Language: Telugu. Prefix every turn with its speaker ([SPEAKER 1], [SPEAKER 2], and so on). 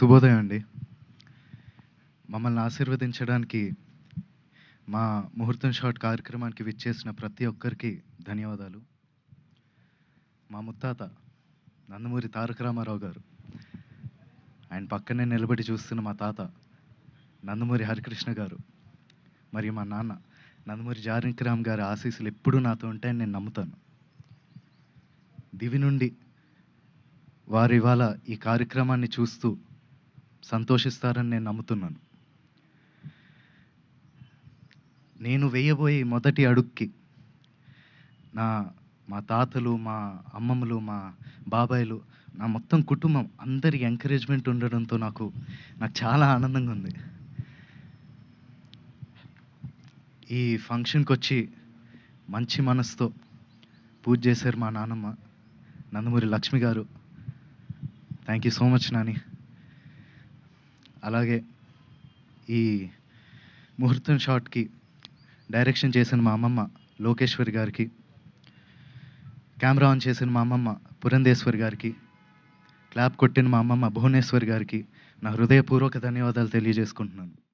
[SPEAKER 1] శుభోదయం అండి. మమ్మల్ని ఆశీర్వదించడానికి మా ముహూర్తం షాట్ కార్యక్రమానికి విచ్చేసిన ప్రతి ఒక్కరికి ధన్యవాదాలు. మా ముత్తాత నందమూరి తారక రామారావు గారు ఆయన పక్కనే నిలబడి చూస్తున్న మా తాత నందమూరి హరికృష్ణ గారు మరియు మా నాన్న నందమూరి జానకిరామ్ గారి ఆశీస్సులు ఎప్పుడూ నాతో ఉంటాయని నేను నమ్ముతాను. దివి నుండి వారు ఇవాళ ఈ కార్యక్రమాన్ని చూస్తూ సంతోషిస్తారని నేను నమ్ముతున్నాను. నేను వేయబోయే మొదటి అడుగుకి నా మా తాతలు మా అమ్మమ్మలు మా బాబాయిలు నా మొత్తం కుటుంబం అందరి ఎంకరేజ్మెంట్ ఉండడంతో నాకు నాకు చాలా ఆనందంగా ఉంది. ఈ ఫంక్షన్కి వచ్చి మంచి మనసుతో పూజ చేశారు మా నాన్నమ్మ Nandamuri Lakshmi garu. Thank you so much Nani. అలాగే ఈ ముహూర్తం షాట్కి డైరెక్షన్ చేసిన మా అమ్మమ్మ లోకేశ్వరి గారికి కెమెరా ఆన్ చేసిన మా అమ్మమ్మ పురంధేశ్వరి గారికి క్లాప్ కొట్టిన మా అమ్మమ్మ భువనేశ్వరి గారికి నా హృదయపూర్వక ధన్యవాదాలు తెలియజేసుకుంటున్నాను.